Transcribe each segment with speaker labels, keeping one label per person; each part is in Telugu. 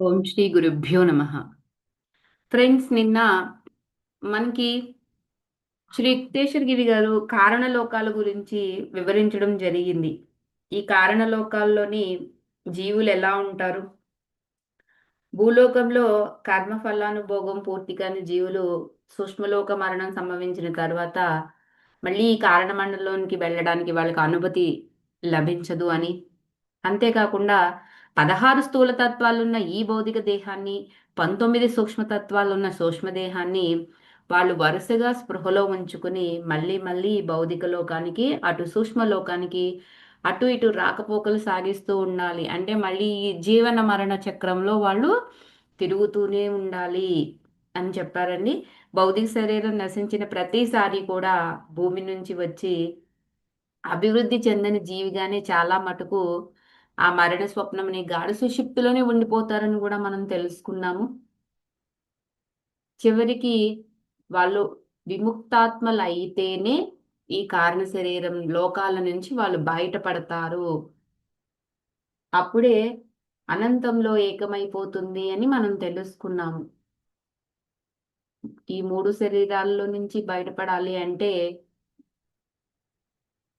Speaker 1: ఓం శ్రీ గురుభ్యో నమ. ఫ్రెండ్స్ నిన్న మనకి శ్రీ యుక్తేశ్వరగిరి గారు కారణలోకాల గురించి వివరించడం జరిగింది. ఈ కారణలోకాల్లోని జీవులు ఎలా ఉంటారు? భూలోకంలో కర్మఫలానుభోగం పూర్తి కాని జీవులు సూక్ష్మలోక మరణం సంభవించిన తర్వాత మళ్ళీ ఈ కారణమండలంలోనికి వెళ్ళడానికి వాళ్ళకి అనుమతి లభించదు అని. అంతేకాకుండా పదహారు స్థూల తత్వాలున్న ఈ భౌతిక దేహాన్ని పంతొమ్మిది సూక్ష్మతత్వాలున్న సూక్ష్మదేహాన్ని వాళ్ళు వరుసగా స్పృహలో ఉంచుకుని మళ్ళీ మళ్ళీ భౌతిక లోకానికి అటు సూక్ష్మ లోకానికి అటు ఇటు రాకపోకలు సాగిస్తూ ఉండాలి. అంటే మళ్ళీ ఈ జీవన మరణ చక్రంలో వాళ్ళు తిరుగుతూనే ఉండాలి అని చెప్పారండి. భౌతిక శరీరం నశించిన ప్రతిసారి కూడా భూమి నుంచి వచ్చి అభివృద్ధి చెందని జీవిగానే చాలా మటుకు ఆ మరణ స్వప్నంని గాఢ సుషిప్తిలోనే ఉండిపోతారని కూడా మనం తెలుసుకున్నాము. చివరికి వాళ్ళు విముక్తాత్మలు అయితేనే ఈ కారణ శరీరం లోకాల నుంచి వాళ్ళు బయటపడతారు. అప్పుడే అనంతంలో ఏకమైపోతుంది అని మనం తెలుసుకున్నాము. ఈ మూడు శరీరాల్లో నుంచి బయటపడాలి అంటే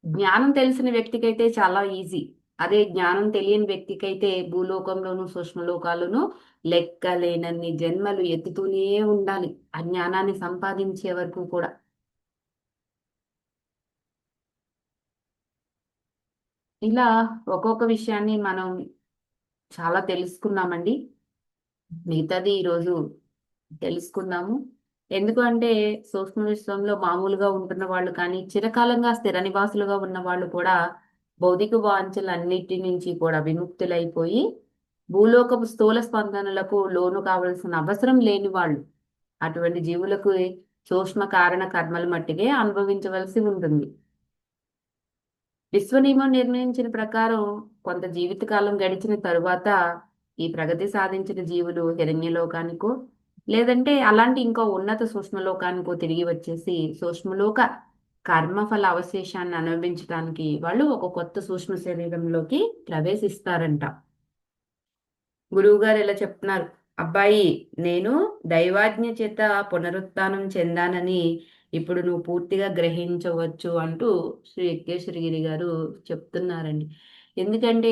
Speaker 1: జ్ఞానం తెలిసిన వ్యక్తికైతే చాలా ఈజీ. అదే జ్ఞానం తెలియని వ్యక్తికైతే భూలోకంలోను సూక్ష్మలోకాలను లెక్కలేనన్ని జన్మలు ఎత్తుతూనే ఉండాలి. ఆ జ్ఞానాన్ని సంపాదించే వరకు కూడా. ఇలా ఒక్కొక్క విషయాన్ని మనం చాలా తెలుసుకున్నామండి. మిగతాది ఈరోజు తెలుసుకుందాము. ఎందుకంటే సూక్ష్మ విశ్వంలో మామూలుగా ఉంటున్న వాళ్ళు కానీ చిరకాలంగా స్థిర నివాసులుగా ఉన్న వాళ్ళు కూడా భౌతిక వాంఛలన్నిటి నుంచి కూడా విముక్తులైపోయి భూలోకపు స్థూల స్పందనలకు లోను కావలసిన అవసరం లేని వాళ్ళు. అటువంటి జీవులకు సూక్ష్మ కారణ కర్మలు మట్టిగే అనుభవించవలసి ఉంటుంది. విశ్వనియమం నిర్ణయించిన ప్రకారం కొంత జీవితకాలం గడిచిన తరువాత ఈ ప్రగతి సాధించిన జీవులు హిరణ్యలోకానికో లేదంటే అలాంటి ఇంకో ఉన్నత సూక్ష్మలోకానికో తిరిగి వచ్చేసి సూక్ష్మలోక కర్మఫల అవశేషాన్ని అనుభవించడానికి వాళ్ళు ఒక కొత్త సూక్ష్మ శరీరంలోకి ప్రవేశిస్తారంట. గురువు గారు ఇలా చెప్తున్నారు. అబ్బాయి నేను దైవాజ్ఞ చేత పునరుత్నం చెందానని ఇప్పుడు నువ్వు పూర్తిగా గ్రహించవచ్చు అంటూ శ్రీ యజ్ఞేశ్వరగిరి గారు చెప్తున్నారండి. ఎందుకంటే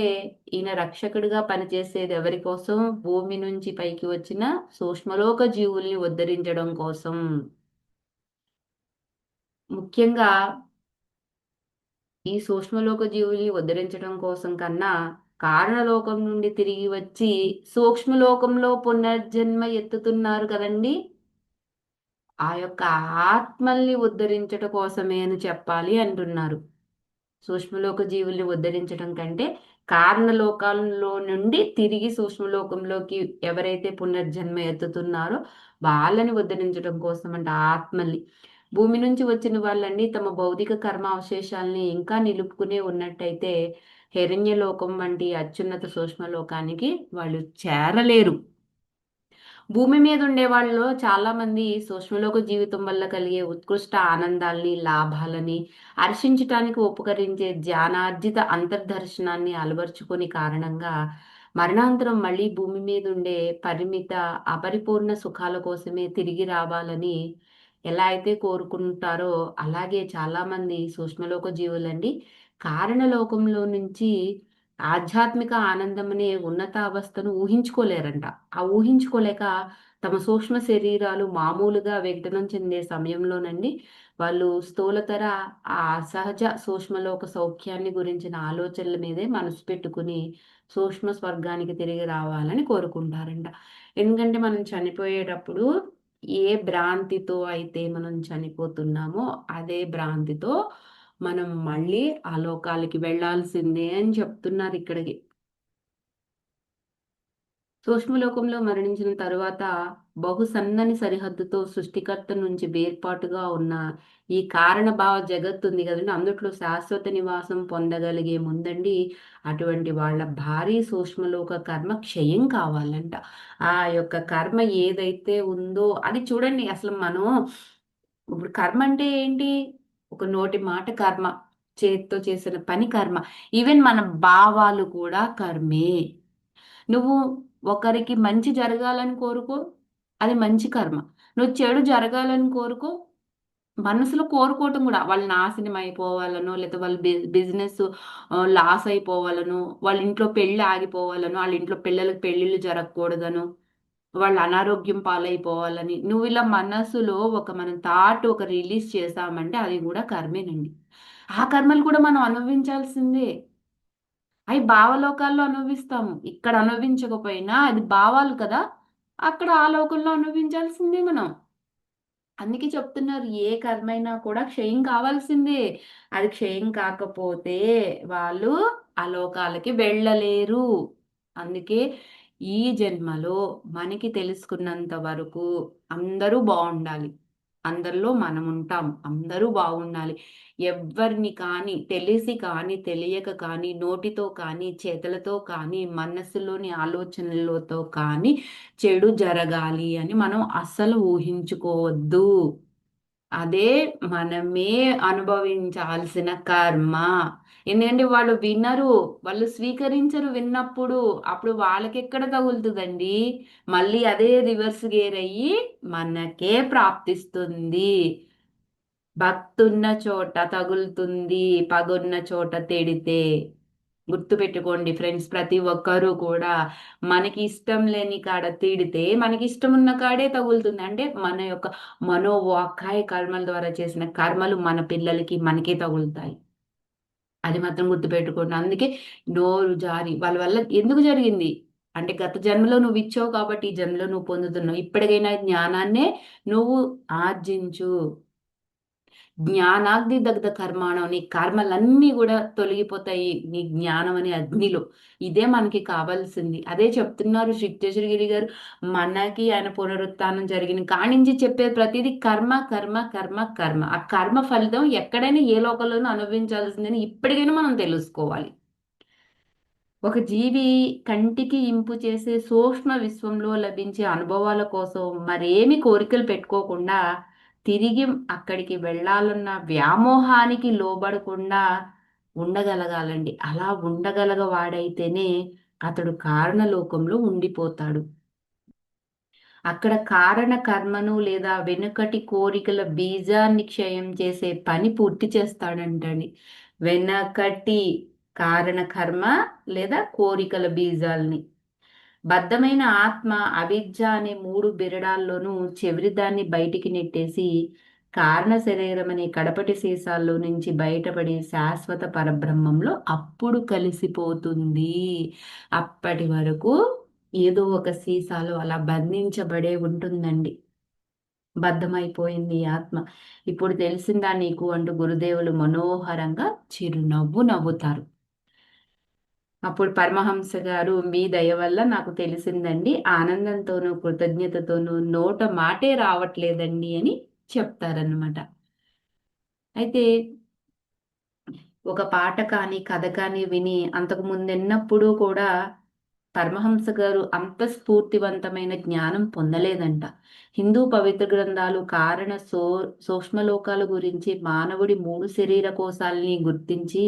Speaker 1: ఈయన రక్షకుడిగా పనిచేసేది ఎవరి కోసం? భూమి నుంచి పైకి వచ్చిన సూక్ష్మలోక జీవుల్ని ఉద్ధరించడం కోసం. ముఖ్యంగా ఈ సూక్ష్మలోక జీవుల్ని ఉద్ధరించడం కోసం కన్నా కారణలోకం నుండి తిరిగి వచ్చి సూక్ష్మలోకంలో పునర్జన్మ ఎత్తుతున్నారు కదండి. ఆ యొక్క ఆత్మల్ని ఉద్ధరించట కోసమే అని చెప్పాలి అంటున్నారు. సూక్ష్మలోక జీవుల్ని ఉద్ధరించడం కంటే కారణలోకాల్లో నుండి తిరిగి సూక్ష్మలోకంలోకి ఎవరైతే పునర్జన్మ ఎత్తుతున్నారో వాళ్ళని ఉద్ధరించడం కోసం అంటే ఆత్మల్ని. భూమి నుంచి వచ్చిన వాళ్ళన్నీ తమ భౌతిక కర్మ అవశేషాలని ఇంకా నిలుపుకునే ఉన్నట్టయితే హిరణ్యలోకం వంటి అత్యున్నత సూక్ష్మలోకానికి వాళ్ళు చేరలేరు. భూమి మీద ఉండే వాళ్ళలో చాలా మంది సూక్ష్మలోక జీవితం వల్ల కలిగే ఉత్కృష్ట ఆనందాల్ని లాభాలని హర్షించటానికి ఉపకరించే ధ్యానార్జిత అంతర్దర్శనాన్ని అలవర్చుకుని కారణంగా మరణాంతరం మళ్ళీ భూమి మీద ఉండే పరిమిత అపరిపూర్ణ సుఖాల కోసమే తిరిగి రావాలని ఎలా అయితే కోరుకుంటారో అలాగే చాలామంది సూక్ష్మలోక జీవులండి కారణలోకంలో నుంచి ఆధ్యాత్మిక ఆనందం అనే ఉన్నత అవస్థను ఊహించుకోలేరంట. ఆ ఊహించుకోలేక తమ సూక్ష్మ శరీరాలు మామూలుగా విఘటనం చెందే సమయంలోనండి వాళ్ళు స్థూలతర ఆ అసహజ సూక్ష్మలోక సౌఖ్యాన్ని గురించిన ఆలోచనల మీదే మనసు పెట్టుకుని సూక్ష్మ స్వర్గానికి తిరిగి రావాలని కోరుకుంటారంట. ఎందుకంటే మనం చనిపోయేటప్పుడు ఏ భ్రాంతితో అయితే మనం చనిపోతున్నామో అదే భ్రాంతితో మనం మళ్ళీ ఆ లోకాలకి వెళ్ళాల్సిందే అని చెప్తున్నారు ఇక్కడికి. సూక్ష్మలోకంలో మరణించిన తరువాత బహు సన్నని సరిహద్దుతో సృష్టికర్త నుంచి వేర్పాటుగా ఉన్న ఈ కారణభావ జగత్తు ఉంది కదండి. అందుట్లో శాశ్వత నివాసం పొందగలిగే ముందండి అటువంటి వాళ్ళ భారీ సూక్ష్మలోక కర్మ క్షయం కావాలంట. ఆ యొక్క కర్మ ఏదైతే ఉందో అది చూడండి అసలు మనం ఇప్పుడు కర్మ అంటే ఏంటి? ఒక నోటి మాట కర్మ చేతితో చేసిన పని కర్మ. ఈవెన్ మన భావాలు కూడా కర్మే. నువ్వు ఒకరికి మంచి జరగాలని కోరుకో అది మంచి కర్మ. నువ్వు చెడు జరగాలని కోరుకో మనసులో కోరుకోవటం కూడా. వాళ్ళు నాశనం అయిపోవాలనో లేదా వాళ్ళ బిజినెస్ లాస్ అయిపోవాలనో వాళ్ళ ఇంట్లో పెళ్ళి ఆగిపోవాలనో వాళ్ళ ఇంట్లో పిల్లలకు పెళ్ళిళ్ళు జరగకూడదనో వాళ్ళు అనారోగ్యం పాలైపోవాలని. నువ్వు ఇలా మనసులో ఒక మనం థాట్ ఒక రిలీజ్ చేసామంటే అది కూడా కర్మేనండి. ఆ కర్మలు కూడా మనం అనుభవించాల్సిందే. అవి భావలోకాల్లో అనుభవిస్తాము. ఇక్కడ అనుభవించకపోయినా అది భావాలు కదా అక్కడ ఆ లోకంలో అనుభవించాల్సిందే మనం. అందుకే చెప్తున్నారు ఏ కర్మైనా కూడా క్షయం కావాల్సిందే. అది క్షయం కాకపోతే వాళ్ళు ఆ లోకాలకి వెళ్ళలేరు. అందుకే ఈ జన్మలో మనకి తెలుసుకున్నంత వరకు అందరూ బాగుండాలి. అందరిలో మనం ఉంటాం అందరూ బాగుండాలి. ఎవరిని కానీ తెలిసి కానీ తెలియక కానీ నోటితో కానీ చేతులతో కానీ మనస్సులోని ఆలోచనలతో కానీ చెడు జరగాలి అని మనం అస్సలు ఊహించుకోవద్దు. అదే మనమే అనుభవించాల్సిన కర్మ. ఎందుకంటే వాళ్ళు వినరు వాళ్ళు స్వీకరించరు విన్నప్పుడు. అప్పుడు వాళ్ళకి ఎక్కడ తగులుతుందండి? మళ్ళీ అదే రివర్స్ గేర్ అయ్యి మనకే ప్రాప్తిస్తుంది. భక్తున్న చోట తగులుతుంది పగున్న చోట తెడితే. గుర్తుపెట్టుకోండి ఫ్రెండ్స్ ప్రతి ఒక్కరూ కూడా మనకి ఇష్టం లేని కాడ తిడితే మనకి ఇష్టం ఉన్న కాడే తగులుతుంది. అంటే మన యొక్క మనోవాకాయ కర్మల ద్వారా చేసిన కర్మలు మన పిల్లలకి మనకే తగులుతాయి. అది మాత్రం గుర్తుపెట్టుకోండి. అందుకే నోరు జారి వాళ్ళ వల్ల ఎందుకు జరిగింది? అంటే గత జన్మలో నువ్వు ఇచ్చావు కాబట్టి ఈ జన్మలో నువ్వు పొందుతున్నావు. ఇప్పటికైనా జ్ఞానాన్నే నువ్వు ఆర్జించు. జ్ఞానాగ్ని దగ్ధ కర్మాణం నీ కర్మలన్నీ కూడా తొలగిపోతాయి నీ జ్ఞానం అనే అగ్నిలో. ఇదే మనకి కావాల్సింది. అదే చెప్తున్నారు శిక్తేశ్వరగిరి గారు మనకి ఆయన పునరుత్నం జరిగిన కానించి చెప్పే ప్రతిదీ కర్మ కర్మ కర్మ కర్మ. ఆ కర్మ ఫలితం ఎక్కడైనా ఏ లోకంలోనూ అనుభవించాల్సిందని ఇప్పటికైనా మనం తెలుసుకోవాలి. ఒక జీవి కంటికి ఇంపు చేసే సూక్ష్మ విశ్వంలో లభించే అనుభవాల కోసం మరేమి కోరికలు పెట్టుకోకుండా తిరిగి అక్కడికి వెళ్ళాలన్న వ్యామోహానికి లోబడకుండా ఉండగలగాలండి. అలా ఉండగలగ వాడైతేనే అతడు కారణలోకంలో ఉండిపోతాడు. అక్కడ కారణ కర్మను లేదా వెనుకటి కోరికల బీజాన్ని క్షయం చేసే పని పూర్తి చేస్తాడంటండి. వెనకటి కారణ కర్మ లేదా కోరికల బీజాల్ని. బద్ధమైన ఆత్మ అవిద్య అనే మూడు బిరడాల్లోనూ చివరిదాన్ని బయటికి నెట్టేసి కారణ శరీరం అనే కడపటి సీసాల్లో నుంచి బయటపడి శాశ్వత పరబ్రహ్మంలో అప్పుడు కలిసిపోతుంది. అప్పటి వరకు ఏదో ఒక సీసాలో అలా బంధించబడే ఉంటుందండి. బద్ధమైపోయింది ఆత్మ. ఇప్పుడు తెలిసిందా నీకు అంటూ గురుదేవులు మనోహరంగా చిరునవ్వు నవ్వుతారు. అప్పుడు పరమహంస గారు మీ దయ వల్ల నాకు తెలిసిందండి. ఆనందంతోనూ కృతజ్ఞతతోనూ నోట మాటే రావట్లేదండి అని చెప్తారనమాట అయితే ఒక పాట కానీ కథ కానీ విని అంతకు ముందెన్నప్పుడు కూడా పరమహంస గారు అంత స్ఫూర్తివంతమైన జ్ఞానం పొందలేదంట. హిందూ పవిత్ర గ్రంథాలు కారణ సో సూక్ష్మలోకాల గురించి మానవుడి మూడు శరీర కోశాలని గుర్తించి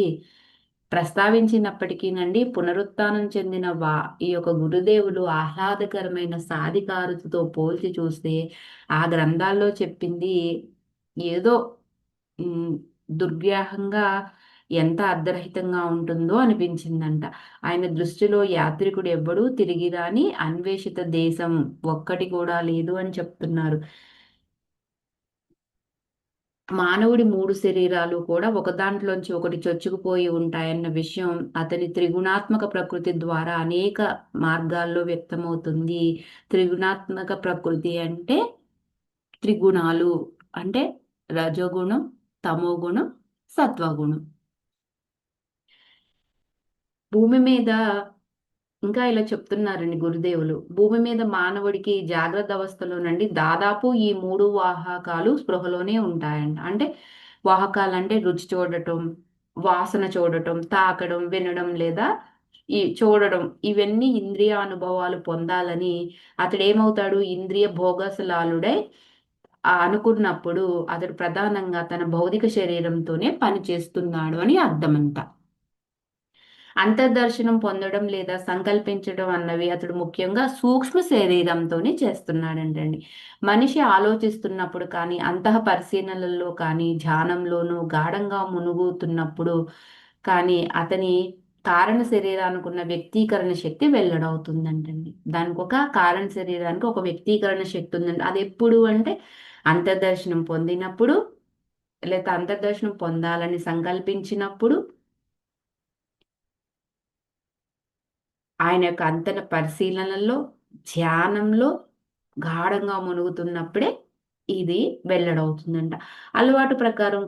Speaker 1: ప్రస్తావించినప్పటికీనండి పునరుత్నం చెందిన వా ఈ యొక్క గురుదేవులు ఆహ్లాదకరమైన సాధికారతతో పోల్చి చూస్తే ఆ గ్రంథాల్లో చెప్పింది ఏదో దుర్వ్యాహంగా ఎంత అర్ధరహితంగా ఉంటుందో అనిపించిందంట. ఆయన దృష్టిలో యాత్రికుడు ఎవ్వడూ తిరిగిరాని అన్వేషిత దేశం ఒక్కటి కూడా లేదు అని చెప్తున్నారు. మానవుడి మూడు శరీరాలు కూడా ఒక దాంట్లోంచి ఒకటి చొచ్చుకుపోయి ఉంటాయన్న విషయం అతని త్రిగుణాత్మక ప్రకృతి ద్వారా అనేక మార్గాల్లో వ్యక్తమవుతుంది. త్రిగుణాత్మక ప్రకృతి అంటే త్రిగుణాలు అంటే రజోగుణం తమోగుణం సత్వగుణం. భూమి మీద ఇంకా ఇలా చెప్తున్నారండి గురుదేవులు. భూమి మీద మానవుడికి జాగ్రత్త అవస్థలో నుండి దాదాపు ఈ మూడు వాహకాలు స్పృహలోనే ఉంటాయంట. అంటే వాహకాలు అంటే రుచి చూడటం వాసన చూడటం తాకడం వినడం లేదా ఈ చూడడం ఇవన్నీ ఇంద్రియ అనుభవాలు పొందాలని అతడు ఏమవుతాడు? ఇంద్రియ భోగసలాలుడై అనుకున్నప్పుడు అతడు ప్రధానంగా తన భౌతిక శరీరంతోనే పని చేస్తున్నాడు అని అర్థమంతా. అంతర్దర్శనం పొందడం లేదా సంకల్పించడం అన్నవి అతడు ముఖ్యంగా సూక్ష్మ శరీరంతోనే చేస్తున్నాడంటండి. మనిషి ఆలోచిస్తున్నప్పుడు కానీ అంతః పరిశీలనలలో కానీ ధ్యానంలోనూ గాఢంగా మునుగుతున్నప్పుడు కానీ అతని కారణ శరీరానికి ఉన్న వ్యక్తీకరణ శక్తి వెల్లడవుతుందంటండి. దానికి ఒక కారణ శరీరానికి ఒక వ్యక్తీకరణ శక్తి ఉందండి. అది ఎప్పుడు అంటే అంతర్దర్శనం పొందినప్పుడు లేదా అంతర్దర్శనం పొందాలని సంకల్పించినప్పుడు ఆయన యొక్క అంతన పరిశీలనలో ధ్యానంలో గాఢంగా మునుగుతున్నప్పుడే ఇది వెల్లడవుతుందంట. అలవాటు ప్రకారం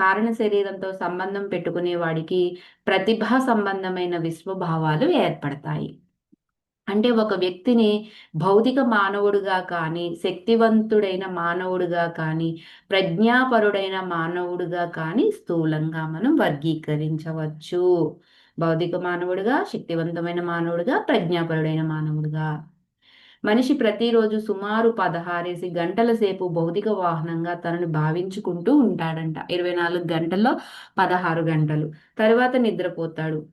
Speaker 1: కారణ శరీరంతో సంబంధం పెట్టుకునే వాడికి ప్రతిభా సంబంధమైన విశ్వభావాలు ఏర్పడతాయి. అంటే ఒక వ్యక్తిని భౌతిక మానవుడుగా కానీ శక్తివంతుడైన మానవుడుగా కానీ ప్రజ్ఞాపరుడైన మానవుడుగా కానీ స్థూలంగా మనం వర్గీకరించవచ్చు. భౌతిక మానవుడిగా శక్తివంతమైన మానవుడిగా ప్రజ్ఞాపరుడైన మానవుడిగా. మనిషి ప్రతిరోజు సుమారు పదహారేసి గంటల సేపు భౌతిక వాహనంగా తనను భావించుకుంటూ ఉంటాడంట. ఇరవై నాలుగు గంటల్లో పదహారు గంటలు. తర్వాత నిద్రపోతాడు.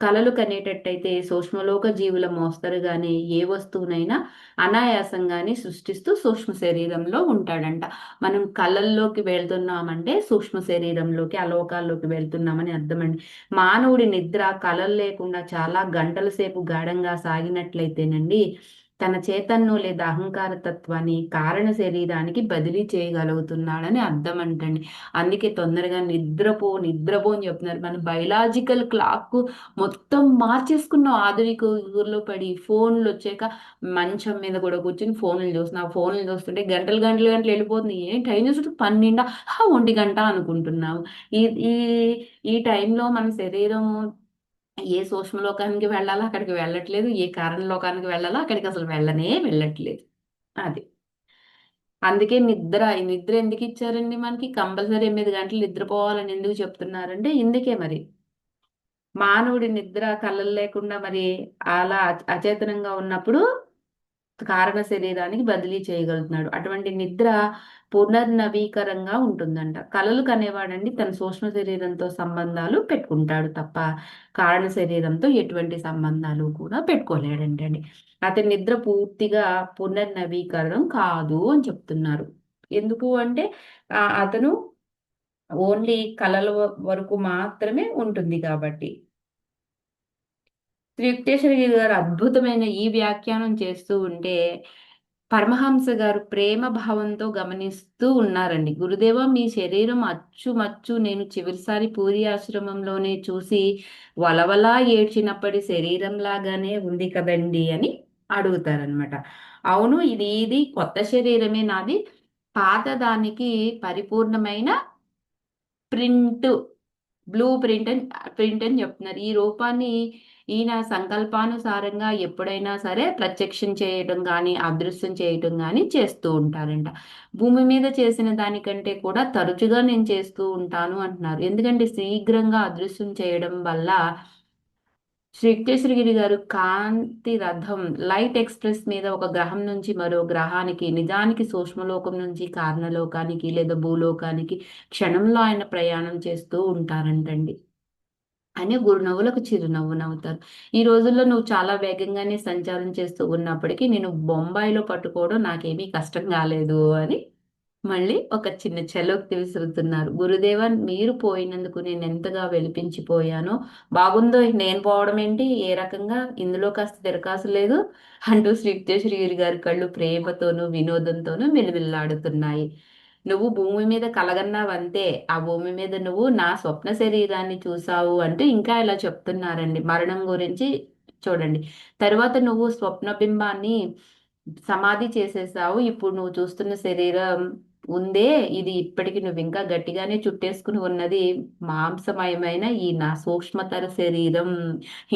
Speaker 1: కలలు కనేటట్టయితే సూక్ష్మలోక జీవుల మోస్తరుగానే ఏ వస్తువునైనా అనాయాసంగానే సృష్టిస్తూ సూక్ష్మ శరీరంలో ఉంటాడంట. మనం కళల్లోకి వెళ్తున్నామంటే సూక్ష్మ శరీరంలోకి అలోకాల్లోకి వెళ్తున్నామని అర్థమండి. మానవుడి నిద్ర కళలు లేకుండా చాలా గంటల సేపు గాఢంగా సాగినట్లయితేనండి తన చేతన్ను లేదా అహంకార తత్వాన్ని కారణ శరీరానికి బదిలీ చేయగలుగుతున్నాడని అర్థం అంటండి అందుకే తొందరగా నిద్రపో నిద్రపో అని చెప్తున్నారు. మన బయలాజికల్ క్లాక్ మొత్తం మార్చేసుకున్న. ఆధునిక ఊర్లో పడి ఫోన్లు వచ్చాక మంచం మీద కూడా కూర్చొని ఫోన్లు చూస్తున్నా. ఫోన్లు చూస్తుంటే గంటలు గంటలు గంటలు వెళ్ళిపోతుంది. ఏం టైం చూస్తుంటే పన్నెండా? ఒంటి గంట అనుకుంటున్నాము. ఈ ఈ ఈ టైంలో మన శరీరం ఏ సూక్ష్మలోకానికి వెళ్ళాలో అక్కడికి వెళ్ళట్లేదు. ఏ కారణ లోకానికి వెళ్ళాలో అక్కడికి అసలు వెళ్ళనే వెళ్ళట్లేదు. అది. అందుకే నిద్ర నిద్ర ఎందుకు ఇచ్చారండి మనకి? కంపల్సరీ ఎనిమిది గంటలు నిద్రపోవాలని ఎందుకు చెప్తున్నారంటే ఇందుకే మరి. మానవుడి నిద్ర కళ్ళలు లేకుండా మరి అలా అచేతనంగా ఉన్నప్పుడు కారణ శరీరానికి బదిలీ చేయగలుగుతున్నాడు. అటువంటి నిద్ర పునర్నవీకరంగా ఉంటుందంట. కలలు కనేవాడండి. తన సూక్ష్మ శరీరంతో సంబంధాలు పెట్టుకుంటాడు తప్ప కారణ శరీరంతో ఎటువంటి సంబంధాలు కూడా పెట్టుకోలేడంటండి. అతని నిద్ర పూర్తిగా పునర్నవీకరణం కాదు అని చెప్తున్నారు. ఎందుకు అంటే అతను ఓన్లీ కళల వరకు మాత్రమే ఉంటుంది కాబట్టి. త్రియుక్తేశ్వరగిరి గారు అద్భుతమైన ఈ వ్యాఖ్యానం చేస్తూ ఉంటే పరమహంస గారు ప్రేమ భావంతో గమనిస్తూ ఉన్నారండి. గురుదేవ మీ శరీరం అచ్చు మచ్చు నేను చివరిసారి పూరి ఆశ్రమంలోనే చూసి వలవలా ఏడ్చినప్పటి శరీరం లాగానే ఉంది కదండి అని అడుగుతారనమాట అవును ఇది ఇది కొత్త శరీరమే నాది. పాత దానికి పరిపూర్ణమైన ప్రింట్ బ్లూ ప్రింట్ అని ప్రింట్ అని చెప్తున్నారు. ఈ రూపాన్ని ఈయన సంకల్పానుసారంగా ఎప్పుడైనా సరే ప్రత్యక్షం చేయటం కానీ అదృశ్యం చేయటం కానీ చేస్తూ ఉంటారంట. భూమి మీద చేసిన దానికంటే కూడా తరచుగా నేను చేస్తూ ఉంటాను అంటున్నారు. ఎందుకంటే శీఘ్రంగా అదృశ్యం చేయడం వల్ల శ్రీకృష్ణగిరి గారు కాంతి రథం లైట్ ఎక్స్ప్రెస్ మీద ఒక గ్రహం నుంచి మరో గ్రహానికి నిజానికి సూక్ష్మలోకం నుంచి కారణలోకానికి లేదా భూలోకానికి క్షణంలో ఆయన ప్రయాణం చేస్తూ ఉంటారంటండి. అని గురునవ్వులకు చిరునవ్వు నవ్వుతారు. ఈ రోజుల్లో నువ్వు చాలా వేగంగానే సంచారం చేస్తూ ఉన్నప్పటికీ నేను బొంబాయిలో పట్టుకోవడం నాకేమీ కష్టం కాలేదు అని మళ్ళీ ఒక చిన్న చెలోక్తి విసురుతున్నారు. గురుదేవన్ మీరు పోయినందుకు నేను ఎంతగా వెలిపించిపోయానో? బాగుందో? నేను పోవడం ఏంటి? ఏ రకంగా? ఇందులో కాస్త తిరకాసు లేదు? అంటూ శ్రీ గారి కళ్ళు ప్రేమతోనూ వినోదంతోనూ మెలివిల్లాడుతున్నాయి నువ్వు భూమి మీద కలగన్నావంతే ఆ భూమి మీద నువ్వు నా స్వప్న శరీరాన్ని చూసావు అంటూ ఇంకా ఇలా చెప్తున్నారండి. మరణం గురించి చూడండి. తర్వాత నువ్వు స్వప్న బింబాన్ని సమాధి చేసేసావు ఇప్పుడు నువ్వు చూస్తున్న శరీరం ఉందే ఇది ఇప్పటికి నువ్వు ఇంకా గట్టిగానే చుట్టేసుకుని ఉన్నది మాంసమయమైన ఈ నా సూక్ష్మతర శరీరం.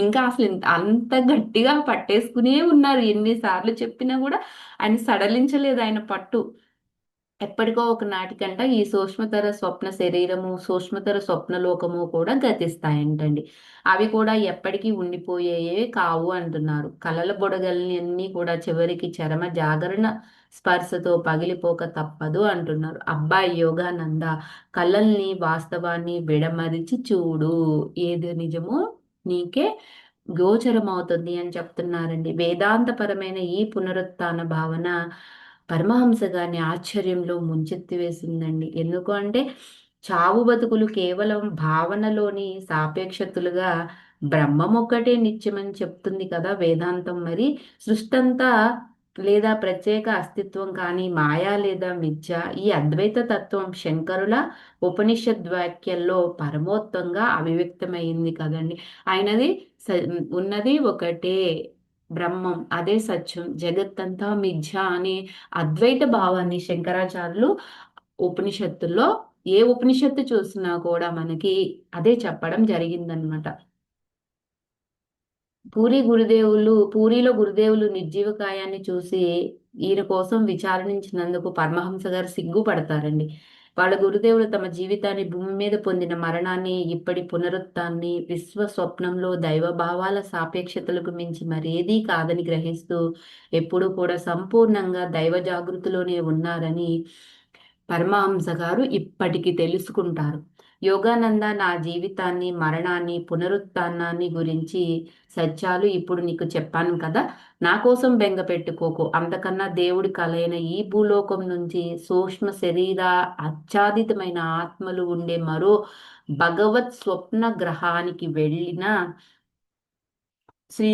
Speaker 1: ఇంకా అసలు అంత గట్టిగా పట్టేసుకునే ఉన్నారు. ఎన్నిసార్లు చెప్పినా కూడా ఆయన సడలించలేదు ఆయన పట్టు. ఎప్పటికో ఒక నాటికంట ఈ సూక్ష్మతర స్వప్న శరీరము సూక్ష్మతర స్వప్నలోకము కూడా గతిస్తాయంటండి. అవి కూడా ఎప్పటికీ ఉండిపోయేవే కావు అంటున్నారు. కలల బుడగల్ని కూడా చివరికి చరమ జాగరణ స్పర్శతో పగిలిపోక తప్పదు అంటున్నారు. అబ్బాయి యోగానంద కళల్ని వాస్తవాన్ని విడమరిచి చూడు. ఏది నిజమో నీకే గోచరమవుతుంది అని చెప్తున్నారండి. వేదాంతపరమైన ఈ పునరుత్న భావన పరమహంస గారిని ఆశ్చర్యంలో ముంచెత్తి వేసిందండి. ఎందుకు అంటే చావు బతుకులు కేవలం భావనలోని సాపేక్షతులుగా బ్రహ్మం ఒక్కటే నిత్యమని చెప్తుంది కదా వేదాంతం మరి. సృష్టంతా లేదా ప్రత్యేక అస్తిత్వం కానీ మాయా లేదా మిథ్య ఈ అద్వైత తత్వం శంకరుల ఉపనిషద్ వాక్యంలో పరమోత్తంగా అభివ్యక్తమైంది కదండి. ఆయనది ఉన్నది ఒకటే. బ్రహ్మం అదే సత్యం జగత్తంతా మిథ్య అనే అద్వైత భావాన్ని శంకరాచార్యులు ఉపనిషత్తుల్లో ఏ ఉపనిషత్తు చూసినా కూడా మనకి అదే చెప్పడం జరిగిందనమాట పూరి గురుదేవులు పూరిలో గురుదేవులు నిర్జీవకాయాన్ని చూసి ఈయన కోసం విచారించినందుకు పరమహంస గారు సిగ్గుపడతారండి. వాళ్ళ గురుదేవులు తమ జీవితాన్ని భూమి మీద పొందిన మరణాన్ని ఇప్పటి పునరుత్తాన్ని విశ్వ స్వప్నంలో దైవభావాల సాపేక్షతలకు మించి మరేదీ కాదని గ్రహిస్తూ ఎప్పుడూ కూడా సంపూర్ణంగా దైవ జాగృతిలోనే ఉన్నారని పరమహంస గారు ఇప్పటికీ తెలుసుకుంటారు. యోగానంద నా జీవితాన్ని మరణాన్ని పునరుత్నాన్ని గురించి సత్యాలు ఇప్పుడు నీకు చెప్పాను కదా. నా కోసం బెంగ పెట్టుకోకు. అంతకన్నా దేవుడి కలైన ఈ భూలోకం నుంచి సూక్ష్మ శరీర ఆచ్ఛాదితమైన ఆత్మలు ఉండే మరో భగవత్ స్వప్న గ్రహానికి వెళ్ళిన శ్రీ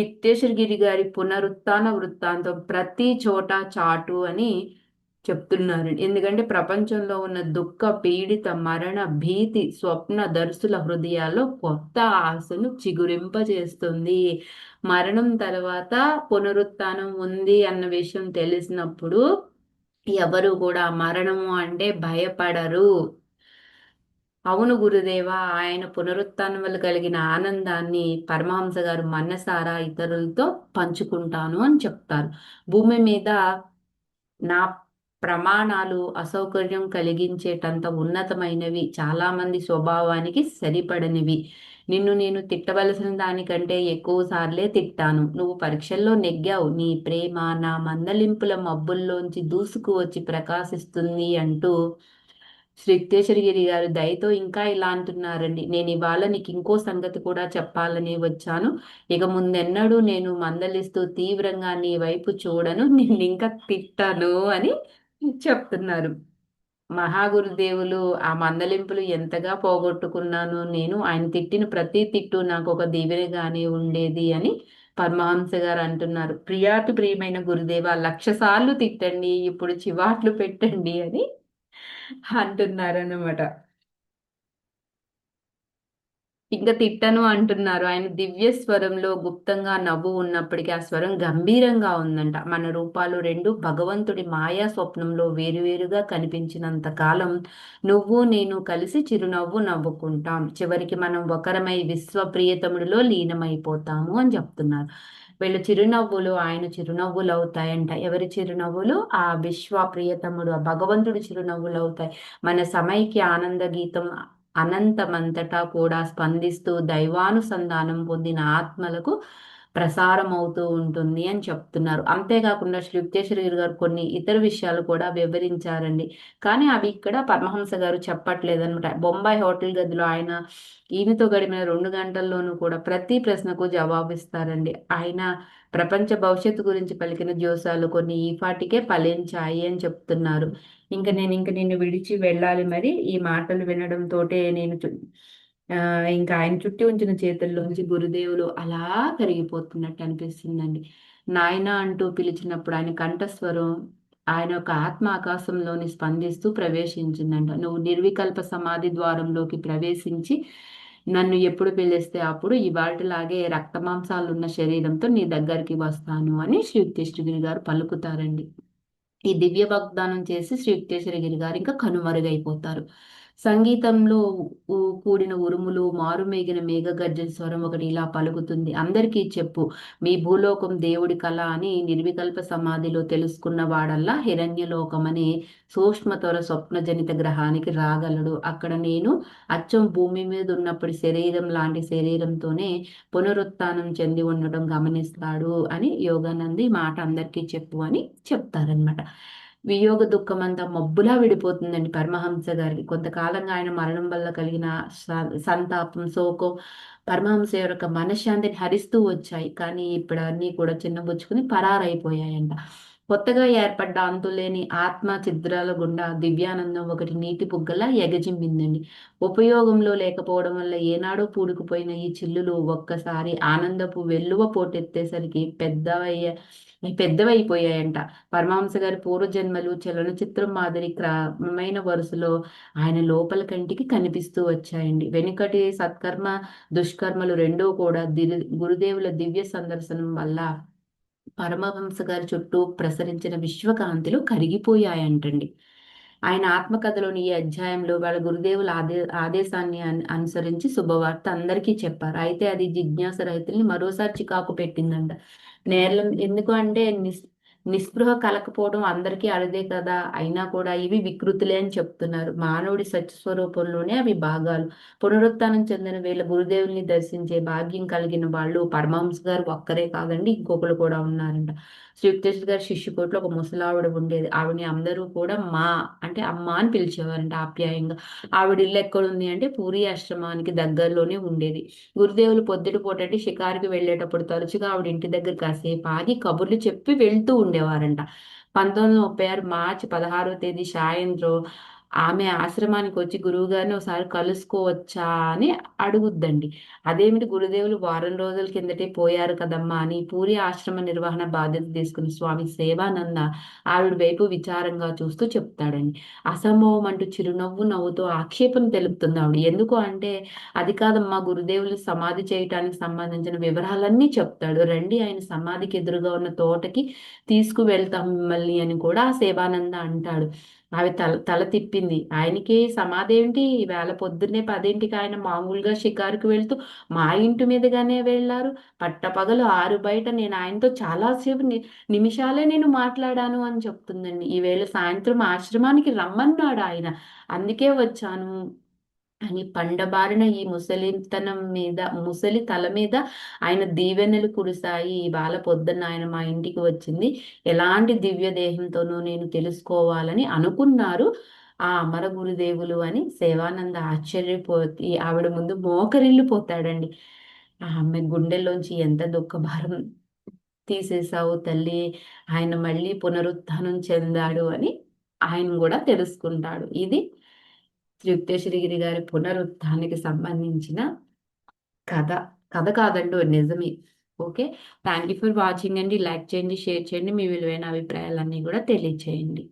Speaker 1: గిరి గారి పునరుత్న వృత్తాంతం ప్రతి చోట చాటు అని చెప్తున్నారు. ఎందుకంటే ప్రపంచంలో ఉన్న దుఃఖ పీడిత మరణ భీతి స్వప్న దర్శుల హృదయాల్లో కొత్త ఆశను చిగురింపజేస్తుంది. మరణం తర్వాత పునరుత్నం ఉంది అన్న విషయం తెలిసినప్పుడు ఎవరు కూడా మరణము అంటే భయపడరు. అవును గురుదేవ ఆయన పునరుత్నం వల్ల కలిగిన ఆనందాన్ని పరమహంస గారు మన్నసారా ఇతరులతో పంచుకుంటాను అని చెప్తారు. భూమి మీద నా ప్రమాణాలు అసౌకర్యం కలిగించేటంత ఉన్నతమైనవి చాలామంది స్వభావానికి సరిపడనివి. నిన్ను నేను తిట్టవలసిన దానికంటే ఎక్కువ సార్లే తిట్టాను. నువ్వు పరీక్షల్లో నెగ్గావు. నీ ప్రేమ నా మందలింపుల మబ్బుల్లోంచి దూసుకు వచ్చి ప్రకాశిస్తుంది అంటూ శ్రీక్తేశ్వరగిరి గారు దయతో ఇంకా ఇలా అంటున్నారండి. నేను ఇవాళ నీకు ఇంకో సంగతి కూడా చెప్పాలని వచ్చాను. ఇక ముందెన్నడూ నేను మందలిస్తూ తీవ్రంగా నీ వైపు చూడను. నిన్ను ఇంకా తిట్టాను అని చెప్తున్నారు. మహాగురుదేవులు ఆ మందలింపులు ఎంతగా పోగొట్టుకున్నాను నేను ఆయన తిట్టిన ప్రతి తిట్టు నాకు ఒక దీవెనగానే ఉండేది అని పరమహంస గారు అంటున్నారు. ప్రియాటి ప్రియమైన గురుదేవ లక్ష సార్లు తిట్టండి ఇప్పుడు చివాట్లు పెట్టండి అని అంటున్నారు అన్నమాట ఇంకా తిట్టను అంటున్నారు. ఆయన దివ్య స్వరంలో గుప్తంగా నవ్వు ఉన్నప్పటికీ ఆ స్వరం గంభీరంగా ఉందంట. మన రూపాలు రెండు భగవంతుడి మాయా స్వప్నంలో వేరువేరుగా కనిపించినంత కాలం నువ్వు నేను కలిసి చిరునవ్వు నవ్వుకుంటాం. చివరికి మనం ఒకరమై విశ్వ ప్రియతముడిలో లీనమైపోతాము అని చెప్తున్నారు. వీళ్ళు చిరునవ్వులు ఆయన చిరునవ్వులు అవుతాయంట ఎవరి చిరునవ్వులు? ఆ విశ్వ ప్రియతముడు ఆ భగవంతుడి చిరునవ్వులు అవుతాయి మన సమైక్య ఆనంద గీతం అనంతమంతటా కూడా స్పందిస్తూ దైవానుసంధానం పొందిన ఆత్మలకు ప్రసారం అవుతూ ఉంటుంది అని చెప్తున్నారు. అంతేకాకుండా శ్రీ యుక్తేశ్వరి గారు కొన్ని ఇతర విషయాలు కూడా వివరించారండి. కానీ అవి ఇక్కడ పరమహంస గారు చెప్పట్లేదనమాట బొంబాయి హోటల్ గదిలో ఆయన ఈయనతో గడిపిన రెండు గంటల్లోనూ కూడా ప్రతి ప్రశ్నకు జవాబిస్తారండి. ఆయన ప్రపంచ భవిష్యత్తు గురించి పలికిన జోసాలు కొన్ని ఈపాటికే ఫలించాయి అని చెప్తున్నారు. ఇంకా నేను ఇంక నిన్ను విడిచి వెళ్ళాలి మరి. ఈ మాటలు వినడంతోటే నేను ఇంకా ఆయన చుట్టి ఉంచిన చేతుల్లోంచి గురుదేవులు అలా కరిగిపోతున్నట్టు అనిపిస్తుందండి. నాయన అంటూ పిలిచినప్పుడు ఆయన కంఠస్వరం ఆయన యొక్క ఆత్మ ఆకాశంలోని స్పందిస్తూ ప్రవేశించిందంట. నువ్వు నిర్వికల్ప సమాధి ద్వారంలోకి ప్రవేశించి నన్ను ఎప్పుడు పిలిస్తే అప్పుడు ఇవాటిలాగే రక్తమాంసాలు ఉన్న శరీరంతో నీ దగ్గరికి వస్తాను అని శ్రీ యుక్తేశ్వరగిరి గారు పలుకుతారండి. ఈ దివ్య వాగ్దానం చేసి శ్రీ యుక్తేశ్వరగిరి గారు ఇంకా కనుమరుగైపోతారు. సంగీతంలో కూడిన ఉరుములు మారుమేగిన మేఘగర్జన స్వరం ఒకటి ఇలా పలుకుతుంది. అందరికీ చెప్పు మీ భూలోకం దేవుడి కళ అని నిర్వికల్ప సమాధిలో తెలుసుకున్న వాడల్లా హిరణ్యలోకమనే సూక్ష్మతర స్వప్నజనిత గ్రహానికి రాగలడు. అక్కడ నేను అచ్చం భూమి మీద ఉన్నప్పటి శరీరం లాంటి శరీరంతోనే పునరుత్నం చెంది ఉండడం గమనిస్తాడు అని యోగానంది మాట అందరికీ చెప్పు అని చెప్తారనమాట వియోగ దుఃఖం అంతా మబ్బులా విడిపోతుందండి పరమహంస గారికి. కొంతకాలంగా ఆయన మరణం వల్ల కలిగిన సంతాపం శోకం పరమహంస యొక్క మనశ్శాంతిని హరిస్తూ వచ్చాయి. కానీ ఇప్పుడు అన్నీ కూడా చిన్నబుచ్చుకుని పరారైపోయాయంట. కొత్తగా ఏర్పడ్డ అంతులేని ఆత్మ చిద్రాల గుండా దివ్యానందం ఒకటి నీటి పుగ్గలా ఎగజిమ్మిందండి. ఉపయోగంలో లేకపోవడం వల్ల ఏనాడో పూడుకుపోయిన ఈ చిల్లులు ఒక్కసారి ఆనందపు వెల్లువ పోటెత్తేసరికి పెద్దవయ్య పెద్దవైపోయాయంట. పరమహంస గారి పూర్వజన్మలు చలనచిత్రం మాదిరి క్రమమైన వరుసలో ఆయన లోపల కంటికి కనిపిస్తూ వచ్చాయండి. వెనుకటి సత్కర్మ దుష్కర్మలు రెండూ కూడా గురుదేవుల దివ్య సందర్శనం వల్ల పరమహంస గారి చుట్టూ ప్రసరించిన విశ్వకాంతిలో కరిగిపోయాయంటండి. ఆయన ఆత్మకథలోని ఈ అధ్యాయంలో వాళ్ళ గురుదేవుల ఆదే ఆదేశాన్ని అనుసరించి శుభవార్త అందరికీ చెప్పారు. అయితే అది జిజ్ఞాస రైతుల్ని మరోసారి చికాకు పెట్టిందంట. నేరం ఎందుకు అంటే నిస్ నిస్పృహ కలకపోవడం అందరికీ అరదే కదా అయినా కూడా ఇవి వికృతులే అని చెప్తున్నారు. మానవుడి సత్యస్వరూపంలోనే అవి భాగాలు. పునరుత్నం చెందిన వీళ్ళ గురుదేవుల్ని దర్శించే భాగ్యం కలిగిన వాళ్ళు పరమహంస గారు ఒక్కరే కాదండి ఇంకొకరు కూడా ఉన్నారంట. శ్రీయుక్తేశ్వర గారి శిష్యుకోట్లో ఒక ముసలావిడ ఉండేది. ఆవిడని అందరూ కూడా మా అంటే అమ్మ అని పిలిచేవారంట ఆప్యాయంగా. ఆవిడ ఇల్లు ఎక్కడుంది అంటే పూరి ఆశ్రమానికి దగ్గరలోనే ఉండేది. గురుదేవులు పొద్దుటి పూటంటే షికారుకి వెళ్ళేటప్పుడు తరచుగా ఆవిడ ఇంటి దగ్గర కాసేపు ఆగి కబుర్లు చెప్పి వెళ్తూ ఉండేవారంట. పంతొమ్మిది ముప్పై ఆరు మార్చి పదహారో తేదీ సాయంత్రం ఆమె ఆశ్రమానికి వచ్చి గురువు గారిని ఒకసారి కలుసుకోవచ్చా అని అడుగుద్దండి. అదేమిటి గురుదేవులు వారం రోజుల కిందటే పోయారు కదమ్మా అని పూరి ఆశ్రమ నిర్వహణ బాధ్యత తీసుకుని స్వామి సేవానంద ఆవిడ వైపు విచారంగా చూస్తూ చెప్తాడండి. అసంభవం అంటూ చిరునవ్వు నవ్వుతో ఆక్షేపం తెలుపుతుంది ఆవిడ. ఎందుకు అంటే అది కాదమ్మా గురుదేవులు సమాధి చేయటానికి సంబంధించిన వివరాలన్నీ చెప్తాడు. రండి ఆయన సమాధికి ఎదురుగా ఉన్న తోటకి తీసుకువెళ్తాం మిమ్మల్ని అని కూడా సేవానంద అంటాడు. ఆమె తల తల తిప్పింది. ఆయనకి సమాధి ఏంటి? వేళ పొద్దున్నే పదింటికి ఆయన మామూలుగా షికారుకు వెళ్తూ మా ఇంటి మీదుగానే వెళ్ళారు. పట్టపగలు ఆరు బయట. నేను ఆయనతో చాలాసేపు నిమిషాలే నేను మాట్లాడాను అని చెప్తుందండి. ఈవేళ సాయంత్రం ఆశ్రమానికి రమ్మన్నాడు ఆయన. అందుకే వచ్చాను. అని పండబారిన ఈ ముసలితనం మీద ముసలి తల మీద ఆయన దీవెనలు కురిశాయి. ఇవాళ పొద్దున్న ఆయన మా ఇంటికి వచ్చింది. ఎలాంటి దివ్య దేహంతోనూ నేను తెలుసుకోవాలని అనుకున్నారు ఆ అమర గురుదేవులు అని సేవానంద ఆశ్చర్యపోతి ఆవిడ ముందు మోకరిల్లిపోతాడండి. ఆమె గుండెల్లోంచి ఎంత దుఃఖభారం తీసేశావు తల్లి ఆయన మళ్ళీ పునరుత్థానం చెందాడు అని ఆయన కూడా తెలుసుకుంటాడు. ఇది యుక్తేశ్వరగిరి గారి పునరుత్థానికి సంబంధించిన కథ. కథ కాదండి నిజమే. Okay? Thank you for watching అండి. లైక్ చేయండి షేర్ చేయండి. మీ విలువైన అభిప్రాయాలన్నీ కూడా తెలియచేయండి.